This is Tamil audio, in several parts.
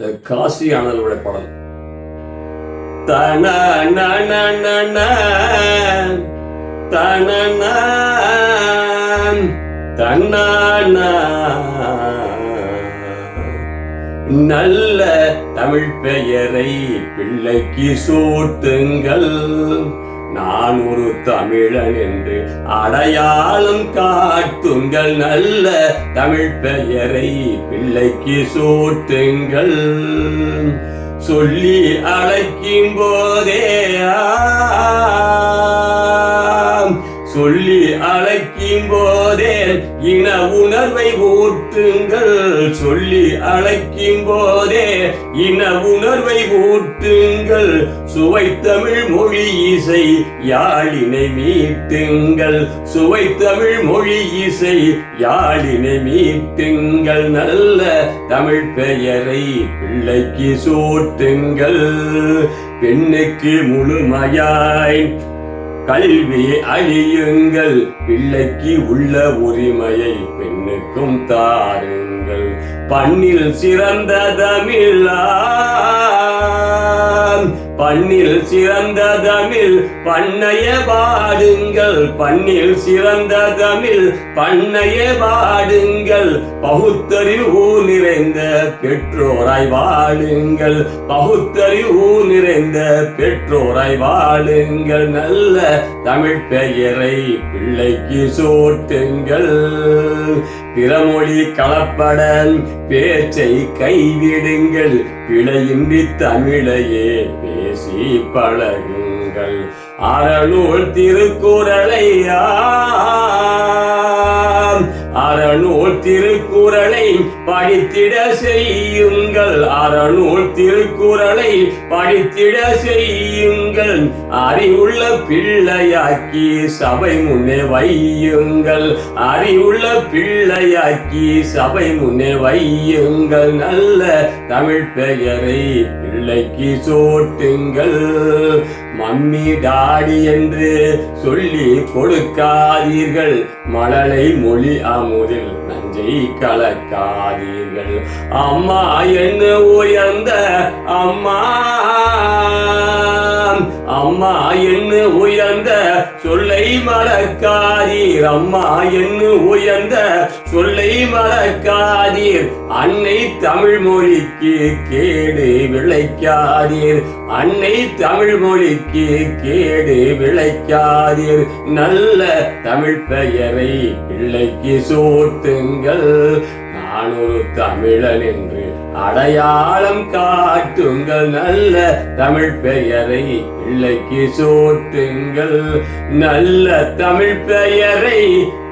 காசி ஆனந்தனுடைய பாடல் தன நல்ல தமிழ் பெயரை பிள்ளைக்கு சூட்டுங்கள். நான் ஒரு தமிழன் என்று அடையாளம் காட்டுங்கள் நல்ல தமிழ் பெயரை பிள்ளைக்கு சூட்டுங்கள். சொல்லி அழைக்கும் போதே சொல்லி அழைக்கும் போதே இன உணர்வை ஊட்டுங்கள். சொல்லி அழைக்கும் போதே இன உணர்வை ஊட்டுங்கள். சுவை தமிழ் மொழி இசை யாழினை மீட்டுங்கள். சுவை தமிழ் மொழி இசை யாழினை மீட்டுங்கள். நல்ல தமிழ் பெயரை பிள்ளைக்கு சூட்டுங்கள். பெண்ணுக்கு முழுமையாய் கல்வி அழியுங்கள். பிள்ளைக்கு உள்ள உரிமையை பெண்ணுக்கும் தாருங்கள். பண்ணில் சிறந்த தமிழா பண்ணில் சிறந்த தமிழ் பண்ணைய பாடுங்கள். பண்ணில் சிறந்த தமிழ் பண்ணைய பாடுங்கள். பகுத்தறிவு நிறைந்த பெற்றோராய் வாழுங்கள். பகுத்தறிவு நிறைந்த பெற்றோராய் வாழுங்கள். நல்ல தமிழ் பெயரை பிள்ளைக்கு சோட்டுங்கள் பிறமொழி கலப்படன் பேச்சை கைவிடுங்கள். பிழையின்றி தமிழையே பேசி பழகுங்கள். அறநூல் திருக்குறளையா அறநூல் திருக்குறளை படித்திட செய்யுங்கள். அறநூல் திருக்குறளை படித்திட செய்யுங்கள். அறிவுள்ள பிள்ளையாக்கி சபை முன்னே வையுங்கள். அறிவுள்ள பிள்ளையாக்கி சபை முன்னே வையுங்கள். நல்ல தமிழ் பெயரை பிள்ளைக்கு சோட்டுங்கள். மம்மி டாடி என்று சொல்லி கொடுக்காதீர்கள். மழலை மொழி அமுதில் நஞ்சை கலக்காதீர்கள். அம்மா என்ன உயர்ந்த அம்மா. அம்மா என்ன உயர்ந்த சொல்லை மறக்காதீர். அம்மா என்ன உயர்ந்த சொல்லை மறக்காதீர். அன்னை தமிழ் மொழிக்கு கேடு விளைக்காதீர். அன்னை தமிழ் மொழிக்கு கேடு விளைக்காதீர். நல்ல தமிழ் பெயரை பிள்ளைக்கு சோத்துங்கள். நானொரு தமிழன் என்று அடையாளம் காட்டுங்கள். நல்ல தமிழ் பெயரை பிள்ளைக்கு சோற்றுங்கள் நல்ல தமிழ் பெயரை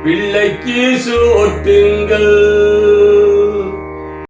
பிள்ளைக்கு சோற்றுங்கள்